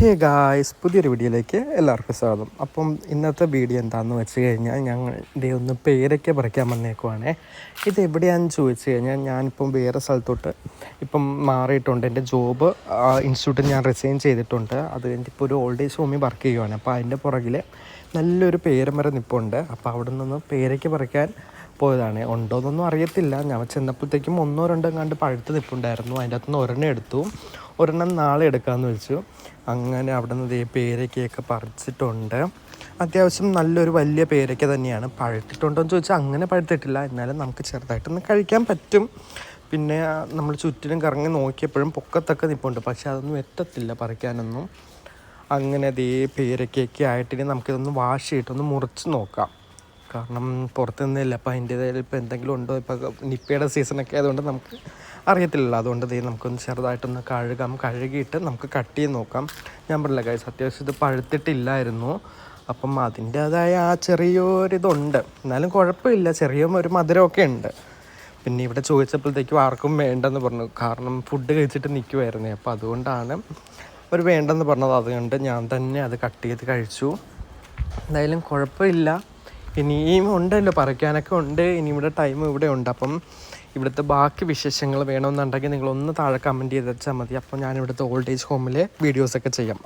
Hey guys പുതിയൊരു വീഡിയോയിലേക്ക് എല്ലാവർക്കും സ്വാഗതം. അപ്പം ഇന്നത്തെ വീഡിയോ എന്താണെന്ന് വെച്ച് കഴിഞ്ഞാൽ ഞങ്ങളുടെ ഒന്ന് പേരൊക്കെ പറിക്കാൻ വന്നേക്കുവാണേ. ഇത് എവിടെയാണെന്ന് ചോദിച്ചു കഴിഞ്ഞാൽ ഞാനിപ്പം വേറെ സ്ഥലത്തോട്ട് ഇപ്പം മാറിയിട്ടുണ്ട്. എന്റെ ജോബ് ഇൻസ്റ്റിറ്റ്യൂട്ടിൽ ഞാൻ റിസൈൻ ചെയ്തിട്ടുണ്ട്. അത് ഇപ്പോൾ ഒരു ഓൾഡ് ഏജ് ഹോമിൽ വർക്ക് ചെയ്യുവാണ്. അപ്പോൾ അതിന്റെ പുറകിൽ നല്ലൊരു പേരമരം നിൽപ്പുണ്ട് അപ്പോൾ അവിടെ നിന്ന് പേരയ്ക്ക് പറിക്കാൻ പോയതാണ്. ഉണ്ടോയെന്നൊന്നും അറിയത്തില്ല. ഞാൻ ചെന്നപ്പോഴത്തേക്കും ഒന്നോ രണ്ടോ കണ്ട് പഴുത്ത് നിൽപ്പുണ്ടായിരുന്നു അതിന്റെ അകത്തുനിന്ന് ഒരെണ്ണം എടുത്തു. ഒരെണ്ണം നാളെ എടുക്കാമെന്ന് വെച്ചു അങ്ങനെ അവിടെ നിന്ന് ദേ പേരയ്ക്കയൊക്കെ പറിച്ചിട്ടുണ്ട്. അത്യാവശ്യം നല്ലൊരു വലിയ പേരയ്ക്ക തന്നെയാണ്. പഴുത്തിട്ടുണ്ടോ എന്ന് ചോദിച്ചാൽ അങ്ങനെ പഴുത്തിട്ടില്ല. എന്നാലും നമുക്ക് ചെറുതായിട്ടൊന്ന് കഴിക്കാൻ പറ്റും. പിന്നെ നമ്മൾ ചുറ്റിലും കറങ്ങി നോക്കിയപ്പോഴും പൊക്കത്തൊക്കെ നിൽപ്പുണ്ട് പക്ഷെ അതൊന്നും എത്തത്തില്ല പറിക്കാനൊന്നും. അങ്ങനെ ദേ പേരയ്ക്കൊക്കെ ആയിട്ടിനി നമുക്കിതൊന്ന് വാഷ് ചെയ്തിട്ടൊന്ന് മുറിച്ച് നോക്കാം. കാരണം പുറത്തു നിന്നില്ല. അപ്പോൾ അതിന്റേതായാലും ഇപ്പോൾ എന്തെങ്കിലും ഉണ്ടോ? ഇപ്പോൾ നിപ്പയുടെ സീസണൊക്കെ ആയതുകൊണ്ട് നമുക്ക് അറിയത്തില്ലല്ലോ. അതുകൊണ്ട് ദേ നമുക്കൊന്ന് ചെറുതായിട്ടൊന്ന് കഴുകാം. കഴുകിയിട്ട് നമുക്ക് കട്ട് ചെയ്ത് നോക്കാം. ഞാൻ പറഞ്ഞില്ല കാര്യം അത്യാവശ്യം ഇത് പഴുത്തിട്ടില്ലായിരുന്നു. അപ്പം അതിന്റേതായ ആ ചെറിയൊരിതുണ്ട്. എന്നാലും കുഴപ്പമില്ല. ചെറിയ ഒരു മധുരമൊക്കെ ഉണ്ട്. പിന്നെ ഇവിടെ ചോദിച്ചപ്പോഴത്തേക്കും ആർക്കും വേണ്ടെന്ന് പറഞ്ഞു. കാരണം ഫുഡ് കഴിച്ചിട്ട് നിൽക്കുമായിരുന്നേ അപ്പോൾ അതുകൊണ്ടാണ് ഒരു വേണ്ടെന്ന് പറഞ്ഞത്. അതുകൊണ്ട് ഞാൻ തന്നെ അത് കട്ട് ചെയ്ത് കഴിച്ചു. എന്തായാലും കുഴപ്പമില്ല. ഇനിയും ഉണ്ടല്ലോ പറയ്ക്കാനൊക്കെ ഉണ്ട്. ഇനി ഇവിടെ ടൈം ഇവിടെ ഉണ്ട്. അപ്പം ഇവിടുത്തെ ബാക്കി വിശേഷങ്ങൾ വേണമെന്നുണ്ടെങ്കിൽ നിങ്ങളൊന്ന് താഴെ കമന്റ് ചെയ്ത് വെച്ചാൽ മതി. അപ്പോൾ ഞാൻ ഇവിടുത്തെ ഓൾഡ് ഏജ് ഹോമിലെ വീഡിയോസൊക്കെ ചെയ്യാം.